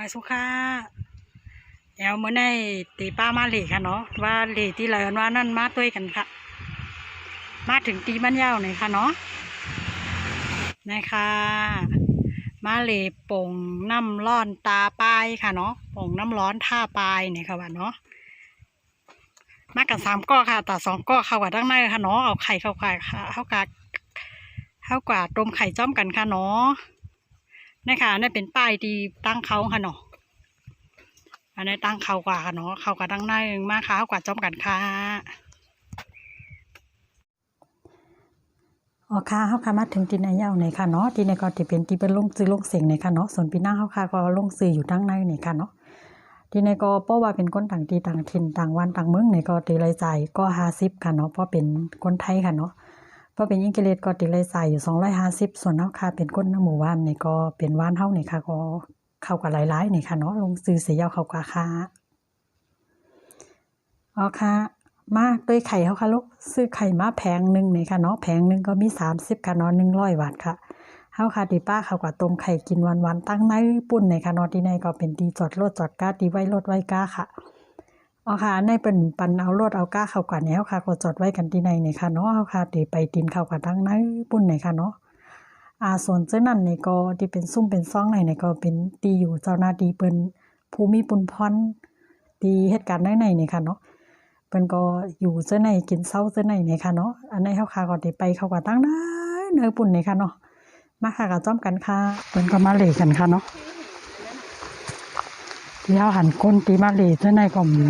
ไปสุขาแอวเมื่อในตีป้ามาเหล่ค่ะเนาะว่าเหล่ที่เราว่านั่นมาด้วยกันค่ะ มาถึงตีบ้านยาวหน่อยค่ะเนาะนะคะมาเหล่โป่งน้ำร้อนตาปลายค่ะเนาะโป่งน้ำร้อนท่าปลายเนี่ยค่ะว่าเนาะมากันสามก้อค่ะแต่สองก้อเข้ากับตั้งในค่ะเนาะเอาไข่เข้ากับค่ะเข้ากับเข้ากับต้มไข่จ้อมกันค่ะเนาะ นะคะนี่เป็นป้ายที่ตั้งเขาค่ะเนาะอันนี้ตั้งเขากว่าค่ะเนาะเขากว่าตั้งหน้าเองมากค่ะกว่าจอมกันค่ะอ๋อค่ะเขาค่ะมาถึงที่ในเย้าในค่ะเนาะที่ในก็ที่เป็นที่เป็นลงซื้อลงเสียงในค่ะเนาะส่วนปีหน้าเขาค่ะก็ลงซื้ออยู่ตั้งในในค่ะเนาะทีในก็เพราะว่าเป็นคนต่างที่ต่างถิ่นต่างวันต่างเมืองในก็ตีรายจ่ายก็ห้าสิบค่ะเนาะเพราะเป็นคนไทยค่ะเนาะ พราะเป็นยิ่งเกเรตก็ติเลยใส่อยู่สองร้อยห้าสิบส่วนเฮาค่ะเป็นก้นน้ำหมู่บ้านนี่ก็เป็นว่านเฮานี่ค่ะก็เข้ากับหลายๆนี่ค่ะเนาะลงซื้อเสียาวเข้ากับค่ะอ๋อค่ะมาด้วยไข่เฮาค่ะลูกซื้อไข่มาแพงหนึ่งนี่ค่ะเนาะแพงหนึ่งก็มีสามสิบค่ะเนาะหนึ่งร้อยบาทค่ะเฮาค่ะดีป้าเข้ากับต้มไข่กินวันๆตั้งในปุ่นในค่ะเนาะที่ในก็เป็นดีจอดรถจอดก้าดีไว้รถไว้ก้าค่ะ อ๋อค่ะในเป็นปันเอารถเอาก้าเข้ากันแล้วค่ะ ก็จอดไว้กันที่ในนี่ค่ะเนาะเอาค่ะเดี๋ยวไปตินเข้ากันทั้งในปุ่นนี่ค่ะเนาะอาส่วนเจ้านั่นนี่ก็ที่เป็นซุ่มเป็นซ่องในนี่ก็เป็นตีอยู่เจ้าหน้าที่เปิ้นภูมิปุนพรตีเหตุการณ์ในในนี่ค่ะเนาะเปิ้นก็อยู่เจ้าในกินเช้าเจ้าในนี่ค่ะเนาะอันในเฮาค่ะก็ได้ไปเข้ากันทั้งในเนื้อปุ่นนี่ค่ะเนาะมาค่ะกับจ้อมกันค่ะเปิ้นก็มาเลกันค่ะเนาะที่เฮาหันก้นตีมาเลเจ้าในก็มี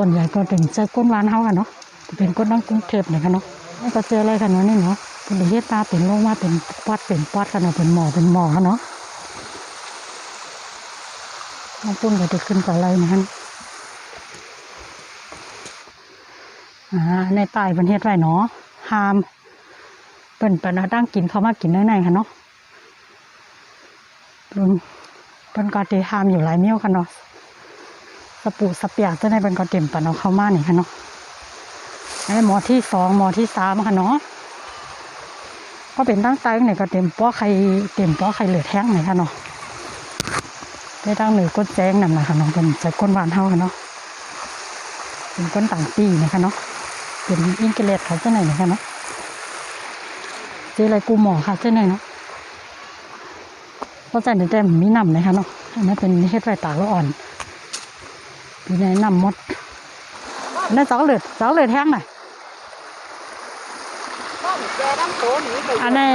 ส่วนใหญ่ก็เป็นเจอก้นหวานเฮากันเนาะเป็นก้นนั่งกรุงเทพเนี่ยค่ะเนาะนี่ก็เจออะไรกันเนาะนี่เนาะเป็นเฮ็ดตาเป็นโรคมาเป็นปอดเป็นปอดกันเนาะเป็นหมอเป็นหมอค่ะเนาะน้องปุ้นก็จะขึ้นกับอะไรนะฮะอ่าในป้ายเป็นเฮ็ดไว้เนาะหามเป็นเป็นเอาตั้งกินเขามากินในในค่ะเนาะเป็นเป็นก็ที่ห้ามอยู่หลายเมี่ยวค่ะเนาะ ปูสเปียกจะได้เป็นกระเต็มปันเอาะเข้ามานี่ค่ะเนาะไอ้หมอที่สองหมอที่สามค่ะเนาะก็เป็นตั้งใจไหนก็เต็มป้อใครเต็มป้อใครเหลือแท้งไหนค่ะเนาะได้ตั้งหนึ่งก้นแจ้งนำนะคะเนาะเป็นใจก้นหวานเท่าค่ะเนาะเป็นก้นต่างปีนะคะเนาะเป็นอินเกเลตค่ะเจ้าไหนนะคะเนาะเจออะไรกูหมอค่ะเจ้าไหนเนาะก็ใจเต็มมีนำนะคะเนาะอันนี้เป็นเฮ็ดไฟตากละอ่อน อยู่ในน้ำมดนั่นสองเลือดสองเลือดแห้งหน่อยบ้านแกน้ำโตหนีไปอันนี้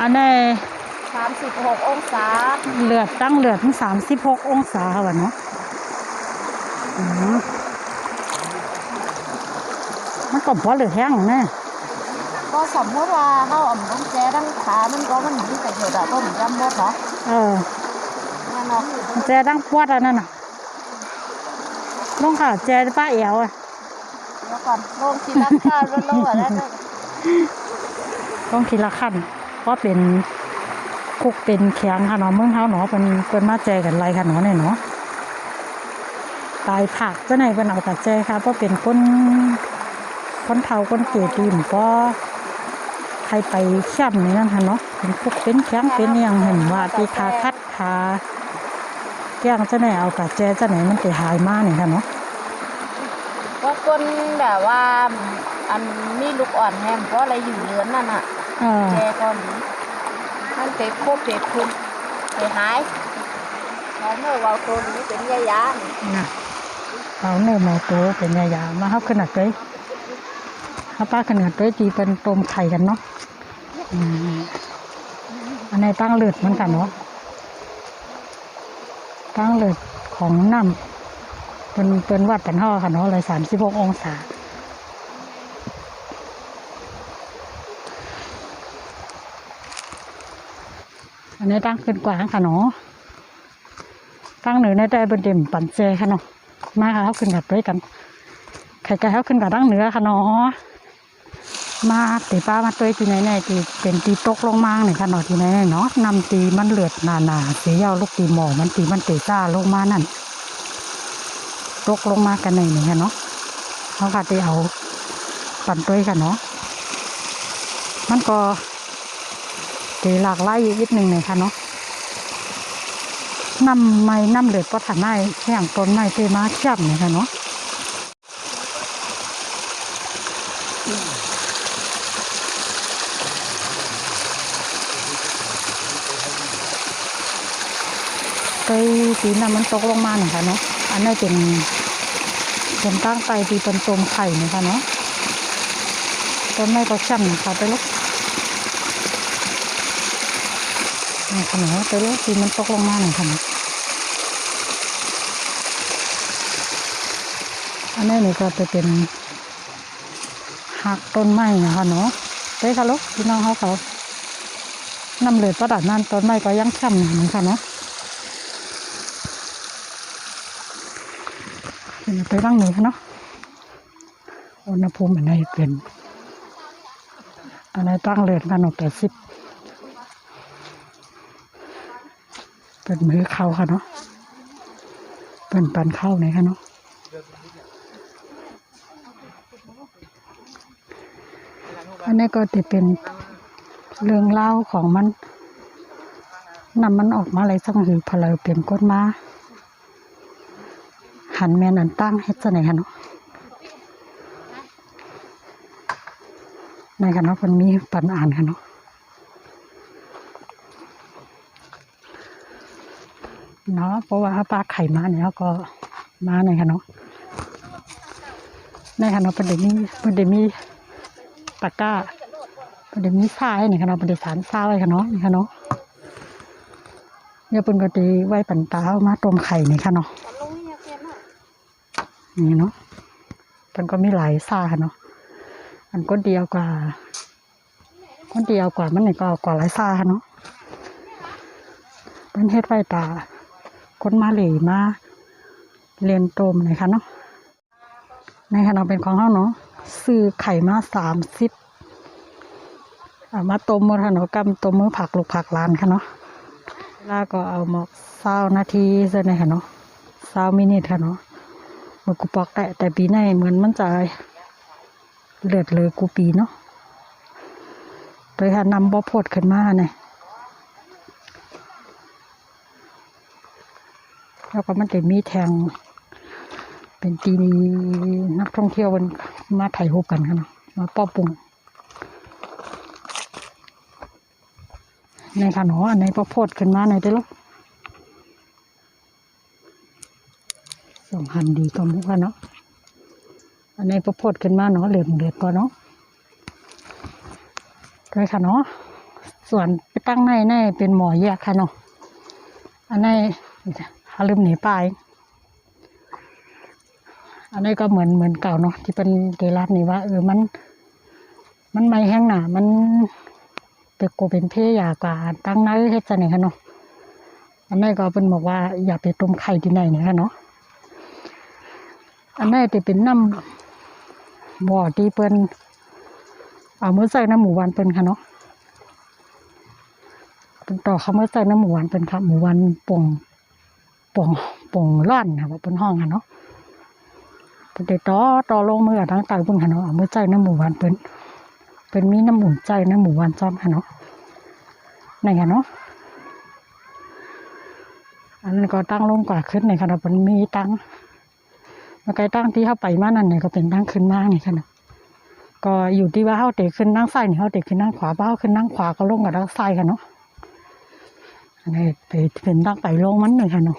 อันนี้สามสิบหกองศาเลือดตั้งเลือดถึงสามสิบหกองศาค่ะวะเนาะอืมมันก็พอเลือดแห้งแน่ก็สมมติว่าเขาเอ่ำต้องแกดังขามันก็มันหนีไปเถอะแต่ต้นยำมดเนาะเออนั่นเนาะแจดังปวดอันนั้นน่ะ ลงค่ะแจป้าเอวอะเดี๋ยวก่อนลงทีละข้าวลงๆอะแล้วก็ต้องทีละขั้นเพราะเป็นคุกเป็นแข็งค่ะเนาะเมืองเฮาเนาะเป็นเป็นมาแจกันไรค่ะเนาะเนี่ยเนาะตายผักเจ้าไหนเป็นเอาแต่เจค่ะเพราะเป็นคนคนเฒ่าคนเกตีมก็ใครไปเข้มนี่นั่นค่ะเนาะเป็นพวกเป็นแข้งเป็นอหยังเห็นว่าตีขาคัดขา แก้งเจ้าไหนเอาแต่เจเจ้าไหนมันไปหายมากนี่ค่ะเนาะก็คนแบบว่า อันมีลูกอ่อนแฮมเพราะอะไรอยู่เรือนนั่นอะเออแกก็หนีมันเตะโคบเตะคุณเตะหายแล้วเมื่อว่าตัวนี้เป็นยายานี่นะเอาเนื้อหมูตัวเป็นยาๆมาเข้าขนาดเลยถ้าป้าขนาดเลยตีเป็นต้มไข่กันเนาะอืมอันนี้ตั้งเลือดเหมือนกันเนาะ ตั้งเลือดของน้ำเป็นเป็นวัดเป็นห่อค่ะเนาะเลยสามสิบหกองศาอันนี้ตั้งขึ้นกว่าค่ะเนาะตั้งเหนือในใจบนเด่มปั่นเจค่ะเนาะมาค่ะเขาขึ้นกับด้วยกันไข่ไก่เขาขึ้นกับตั้งเหนือค่ะเนาะ มาตีป้ามาตัวที่ไหนไหนตีเป็นตีตกลงมาหน่ยค่ะเนาะที่ไหนไหนเนาะนำตีมันเลือดหนาหนาสียาวลูกตีหมอมันตีมันตีจ้าลงมานั่นตกลงมากันหน่อยนี่ค่ะเนาะเขาค่ะตีเอาปั่นตัวค่ะเนาะมันก็ตีหลากหลายอยู่นิดหนึ่งเลยค่ะเนาะน้ำไม้น้ำเหลือดก็ถันไม้แข่งต้นไม้เตมาเทียบเนี่ยค่ะเนาะ ไปสีน้ำมันตกลงมาหน่อยค่ะเนาะอันนี้เป็นเป็นตั้งไตที่เป็นตมไข่นี่ยค่ะเนาะต้นไม้ก็ช่ำนะคะไปลูกนี่ขนมไปลูกสีมันตกลงมาหน่อยค่ะเนาะอันนี้นี่ก็จะเป็นหักต้นไม้นะคะเนาะเด้ค่ะลูกพี่น้องเขาเขานำเหลือประดับนั้นต้นไม้ก็ยังช่ำอยู่เหมือนกันเนาะเดี๋ยว ไปบ้างหนึ่งค่ะเนาะอุณหภูมิอันไหนเป็นอันไหนตั้งเหลือกันออกแต่สิบเป็นมือเข้าค่ะเนาะเป็นปันเข้าไหนค่ะเนาะอันนี้ก็จะเป็นเรื่องเล่าของมันนำมันออกมาอะไรสักหือพอเราเป็นก้นมา หันแมนอันตั้งเฮ็ดจะไหนคะเนาะในคะเนาะมันมีปัญอ่านคะเนาะเนาะเพราะว่าปลาไข่มาเนี่ยก็มาในคะเนาะในคะเนาะประเด็นนี้ประเด็นมีตะกร้าประเดี๋ยวมีทรายในคะเนาะประเดี๋ยวสารทรายคะเนาะในคะเนาะเนี่ยเป็นก็ดีไว้ปันตาเอามาต้มไข่ในคะเนาะ นี่เนาะมันก็มีหลายซ่าค่ะเนาะอันก็เดียวกว่าคนเดียวกว่ามันนี่ก็กว่าหลายซ่าค่ะเนาะเป็นเฮ็ดไว้ตาคนมาเหลมาเรียนต้มนี่ค่ะเนาะในค่ะเนาเป็นของเขาเนาะซื้อไข่มาสามสิบเอามาต้มมือค่ะเนาะกำต้มมือผักลูกผักลานค่ะเนาะแล้วก็เอาหมอกเศร้านาทีเส้นค่ะเนาะเศร้ามินิทค่ะเนาะ มันกูปอกแต่แต่ปีในเหมือนมันจะเลือดเลยกูปีเนาะโดยค่ะนำบ่อพดขึ้นมาเนี่ยแล้วก็มันจะมีแทง เป็นตีนีนักท่องเที่ยวมันมาถ่ายรูปกันค่ะเนมาป้อปุงในขนอันในประโพดขึ้นมาในอยเด้อลูกสอง หันดีก็มุกค่ะเนาะอันในประโพดขึ้นมาเนาะเหลือมเหลือก็เนาะด้วยค่ะเนาะส่วนไปตั้งในในเป็นหมอแยกค่ะเนาะอันในฮาลืมหนีไปอันนี้ก็เหมือนเหมือนเก่าเนาะที่เป็นเดรัสนี่ว่าเออมัน มันไม่แห้งหนามันเป็นโกเป็นเพยากว่าตั้งน้าเฮ็ดจะไหนคะเนาะอันนี้ก็เป็นบอกว่าอย่าไปต้มไข่ที่ไหนเนี่ยค่ะเนาะ อันนี้จะเป็นน้ำบ่อที่เปิ้นเอามือใส่น้ำหมูหวานเป็นค่ะเนาะเป็นต่อเขาเมื่อใส่น้ำหมูหวานเป็นค่ะหมูหวานป่งป่งป่งร่อนค่ะว่าเป็นห้องค่ะเนาะเป็นเด็กต่อต่อลงมือทั้งตายเพิ่งหันเนาะเอามือใจน้ำหมูหวานเป็นเป็นมีน้ำหมูใจน้ำหมูหวานจอมหันเนาะในหันเนาะอันนั้นก็ตั้งลงกว่าขึ้นในขณะมันมีตั้ง ไกลตั้งที่เข้าไปมานั่นเนี่ยก็เป็นตั้งขึ้นมากนี่ค่ะนะก็อยู่ที่ว่าเข้าเตะขึ้นนั่งซ้ายนี่เข้าเตะขึ้นนั่งขวาบ้าเขาขึ้นนั่งขวาก็ลงกับด้านซ้ายค่ะเนาะอันนี้ไปเป็นตั้งไปลงมันหนึ่งค่ะเนาะ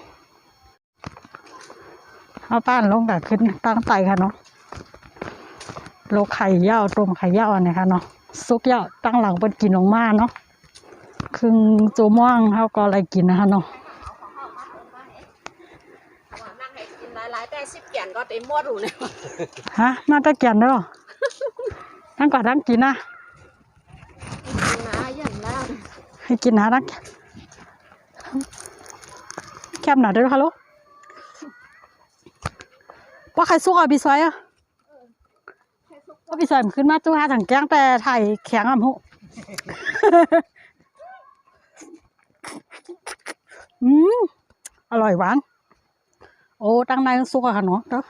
เอาป้านลงแบบขึ้นตั้งไตค่ะเนาะโลไข่เย่าต้มไข่เย่าวอันนี้ค่ะเนาะซุกเย่าตั้งหลังเป็นกินออกมาเนาะครึ่งโจม่วงเขาก็อะไรกินนะคะเนาะ นั่งให้กินหลายๆ แต่สิบแก่นก็เต็มหมดอยู่เนี่ยฮะมาตะเกียนเด้อทั้งกอนทั้งกินนะกินะอย่างแล้วให้กินนะทั้งแคบหน่อยเด้อค่ะลูกว่าใครซุกอะพี่ซอยอะว่าพี่ซอยมันขึ้นมาตู้หาถังแกงแต่ไทยแข็งอะพุอืมอร่อยหวาน โอ้ตั้งในสุกอะค่ะเนาะเด้อ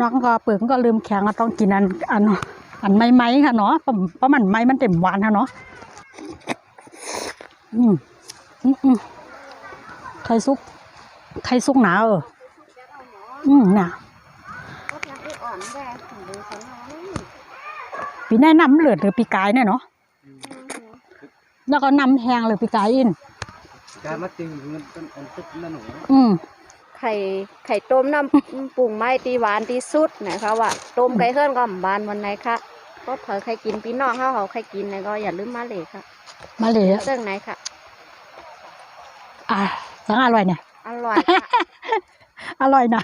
น้องก็เปิดก็ลืมแข็งก็ต้องกินอันอันอันไม้ๆค่ะเนาะเพราะเพราะมันไม้มันเต็มหวานค่ะเนาะอืมอืมอืมไข่ซุกไข่ซุกหนาเอออืมน่ะก็ยังไอ้อ่อนแดงถึงดูเขาหน่อยปีหน้านำเหลือดหรือปีกายเนี่ยเนาะแล้วก็นำแหงหรือปีกายอินการมาติงเงินต้นอันตึกนั่นหนูอืม ไข่ไข่ต้มน้ำปรุงไม้ตีหวานตีสุดนะคะว่าต้มไก่เฮิรนก็หมบานวันไหนคะก็เผอใครกินพี่น้องเขาเขาใครกินนะก็อย่าลืมมาเลยค่ะ มาเลยอะเรื่องไหนค่ะ อะสังอร่อยเนี่ยอร่อยค่ะอร่อยนะ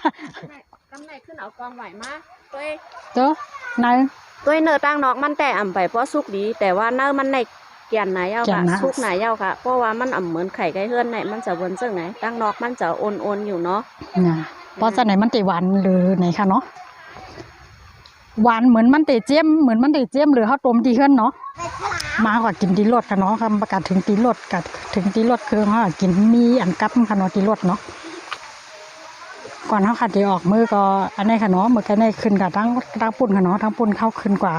กำไรขึ้นเอากองไหวมากตัวเองเจ้านายตัวเนื้อตั้งนอกมันแต่อ่ำไปเพราะสุกดี แต่ว่าเนื้อมันใน เกียนไหนเอาเกียค่ะนนะสุกไหนเอาค่ะ เพราะว่ามันอ่ำเหมือนไข่ไก่เฮือนไหนมันจะวนเสื่องไหนตั้งนอกมันจะโอนโอนๆอยู่เนาะนะเพราะจะไหนมันติหวานหรือไหนคะเนาะหวานเหมือนมันติเจียมเหมือนมันติเจียมหรือข้าวต้มดีขึ้นเนาะมากกว่ากินตีรสค่ะเนาะคำประกาศถึงตีรสกับถึงตีรสคือเขากินมีอันกับค่ะเนาะตีรสเนาะก่อนเขาขัดดีออกมือก็อันนี้ค่ะเนาะมือกันในขึ้นกับตั้งตั้งปุ่นค่ะเนาะตั้งปุ่นเข้าขึ้นกว่า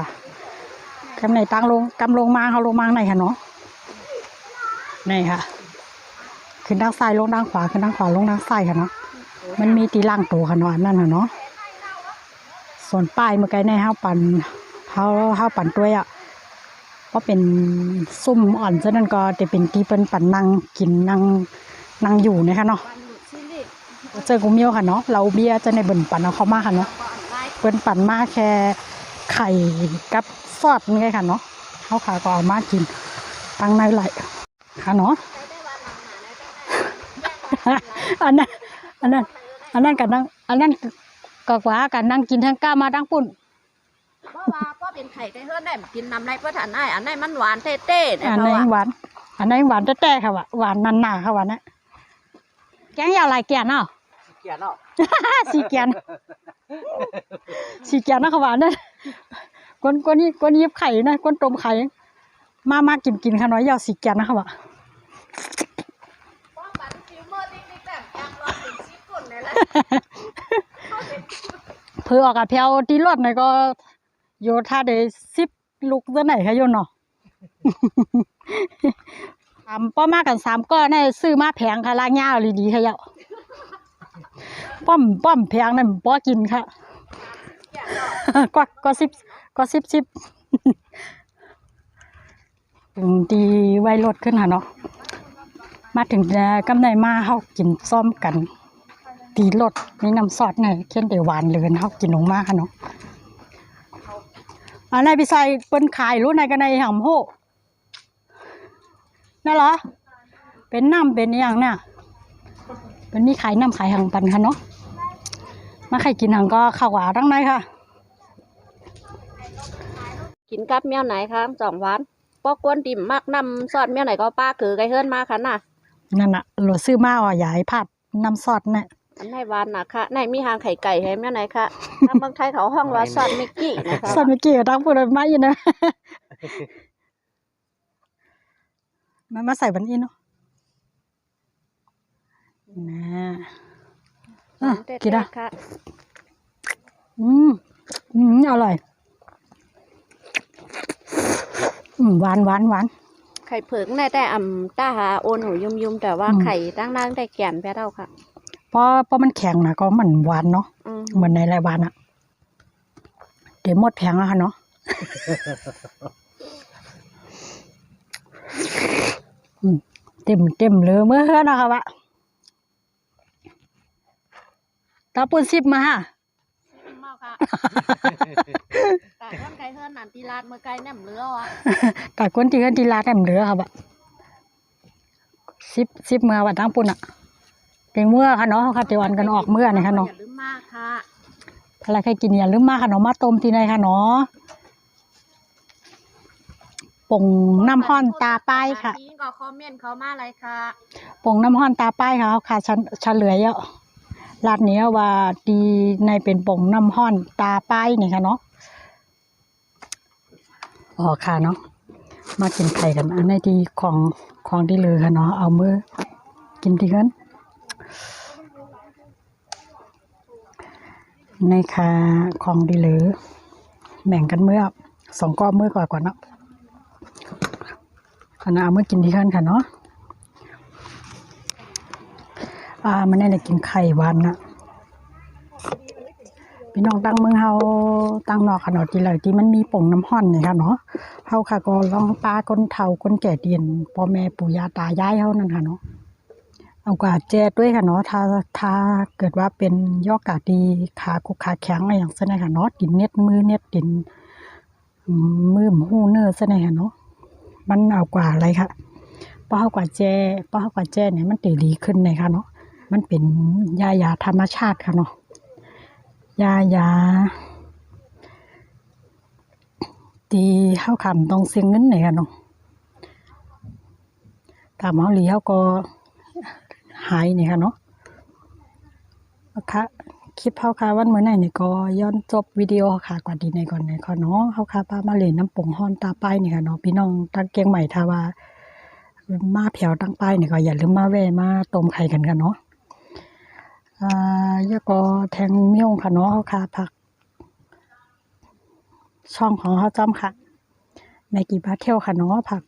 กำในตั้งลงกำลงมาเขาลงมาในค่ะเนาะนี่ค่ะ ขึ้นด้านซ้ายลงด้านขวาขึ้นด้านขวาลงด้านซ้ายค่ะเนาะมันมีตีล่างตัวค่ะเนาะนั่นน่ะเนาะส่วนป้ายเมื่อกี้ในห้าปันห้าห้าปันด้วยอะก็เป็นซุ่มอ่อนฉะนั้นก็จะเป็นตีเป็นปันนั่งกินนั่งนั่งอยู่นะคะเนาะเจอกูเมียวค่ะเนาะเราเบียจะในเบิ่นปันเอาเขามาค่ะเนาะเปิ้นปั่นมาแค่ไข่กับ ซอสนี่ไงค่ะเนาะเขาขาก็เอามากินตั้งในไหลค่ะเนาะอันนั้นอันนั้นอันนั้นกันนั่งอันนั้นก็กว่ากันนั่งกินทั้งก้ามาทั้งปุ่นเพราะว่าก็เป็นไข่ไก่เฮือนได้กินน้ำในประทานได้อันไหนมันหวานเต้ๆนะอันคะนั้นว่าหวานอันนั้นหวานแต้ๆค่ะว่ะหวานนันหนาค่ะว่ะนะแกงยาวลายแกนเนาะเกียร์เนาะสีแกนสีแกนนะค่ะว่ะนั่น ก้นก้นนี้ก้นยิบไข่นะก้นต้มไข่ มามากินกินค่ะน้อยยาวสีแกนนะคะวะเมอร์ติ๊กๆแบอะเพื่อออกกับแพลวตีรถหน่อยก็โยธาเดสิบลูกตัวไหนคะโยนเนาะสามป้อมากันสามก้อนในซื้อมาแพงค่ะลางยาวลีดีค่ะเยาป้อมป้อมแพงนั่นป้อกินค่ะก็ก็สิบ ก็สิบสิบถึงดีไว้รถขึ้นค่ะเนาะมาถึงแล้วกำไรมาเฮากินซ้อมกันตีรสนี่น้ำซอสเนี่ยเค็นเดี๋ยวหวานเลยเฮากินลงมากค่ะเนาะอันไหนพี่ใส่เปิ้นขายรู้ในกันในหำโหนั่นเหรอ เป็นน้ำเป็นอย่างเนี่ยเป็นมีขายน้ำขายหังปันค่ะเนาะมาใครกินหังก็ข้าวหวานทั้งในค่ะ กินกับเมียวไหนคะสองวันปอกกวนติ่มมากนำซอสเมียวไหนก็ป้าคือไก่เฮือนมาค่ะน่ะนั่นน่ะโหลดซื้อมาอะอยายผัดน้ำซอสเนี่ยอันไหนหวานนะคะไหนมีหางไข่ไก่ให้เมียวไหนคะทางเมืองไทยเขาห้องว่าซอสมิกกี้นะคะซอสเมื่อกี้ก็ตั้งพูดมาอยู่นะมามาใส่บันอีเนาะนะอะเต้กินอะๆค่ะอืมอืมอร่อย อืมหวานหวานหวาน ไข่เผือกในแต่อ่ำตาหาโอนหูยุมยุมๆแต่ว่าอืม ไข่ตั้งล่างได้แก่นแพ้เท่าค่ะเพราะเพราะมันแข็งนะก็มันหวานเนาะอืมเหมือนในรายวันอะเดี๋ยวหมดแพงอะค่ะเนาะ อืมเต็มเต็มเลยเมื่อเฮือนะคะวะตาปุ่นสิบมาฮะเมาค่ะ แต่คนไก่เฮือนนันตีลาดเมื่อไก่แหนมเรือวะแต่คนที่เฮือนที่ร้านแอมเหลือค่ะบะสิบสิบเมื่อวันทั้งปุ่นอะเก่งเมื่อค่ะเนาะค่ะเตวันกันออกเมื่อนี่ค่ะเนาะอย่าลืมมากค่ะอะไรใครกินอย่าลืมมาค่ะเนาะมาต้มที่ไหนค่ะเนาะป่งน้ำห้อนตาป้ายค่ะอันนี้ก็คอมเมนต์เขามาเลยค่ะปงน้ำห้อนตาป้ายค่ะค่ะชันเฉลยอะร้านเนี้ยว่าดีในเป็นปงน้ำห้อนตาป้ายนี่ค่ะเนาะ อ๋อค่ะเนาะมากินไข่กันอันนี้ดีของของดีเลยค่ะเนาะเอามือกินดีกันในค่ะของดีเลยแบ่งกันเมื่อสองก้อนเมื่อก่อนก่อนเนาะขณะเอามือกินดีกันค่ะเนาะป้ามันได้กินไข่วานน่ะ พี่น้องตั้งเมืองเฮาตั้งนอกขนาดที่เลยที่มันมีป่งน้ำห้อนนี่ค่ะเนาะเฮาค่ะก็ลองป้าคนเฒ่าคนแก่เตียนพ่อแม่ปู่ย่าตายายเฮานั่นค่ะเนาะเอากาแจด้วยค่ะเนาะถ้าถ้าเกิดว่าเป็นยอกกาดีขาคุกขาแข็งอะไรอย่างเช่นค่ะเนาะกินเน็ดมือเน็ดกินมือหูเนื้อเช่นค่ะเนาะมันเอากว่าอะไรค่ะเพราะเฮากว่าแจเพราะเฮากว่าแจเนี่ยมันตีดีขึ้นเลยค่ะเนาะมันเป็นยายาธรรมชาติค่ะเนาะ ยายาตีเข้าคำต้องเสียเงินเลยค่ะเนาะตามเอาหลีเขาก็หายนี่ค่ะเนาะค่ะคลิปเขาค่ะวันเมื่อไหร่เนี่ยก็ย้อนจบวิดีโอค่ะกว่าดีในก่อนในค่ะเนาะเขาค่ะพามาเล่นน้ำปงฮอนตาป้ายนี่ยค่ะเนาะพี่น้องตั้งเกียงใหม่ทาว่ามาแผวตั้งป้ายนี่ยก็อย่าลืมมาแวะมาต้มไข่กันกันเนาะ อ่ายก็แทงเมี่ยงค่ะเนาะเขาค่ะผัก ช่องของเขาจอมค่ะ ในกี่บาทเที่ยวค่ะเนาะผัก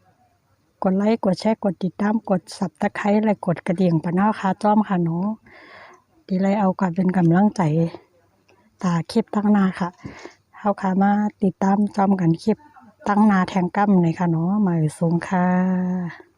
กดไลค์กดแชร์กดติดตามกดสับตะไคร้และกดกระดิ่งปะเนาะค่ะจอมค่ะเนาะดีเลยเอากลับเป็นกำลังใจตาคลิปตั้งหนาค่ะเขาค่ะมาติดตามจอมกันคลิปตั้งนาแทงกั้มเลยค่ะเนาะมาสูงค่ะ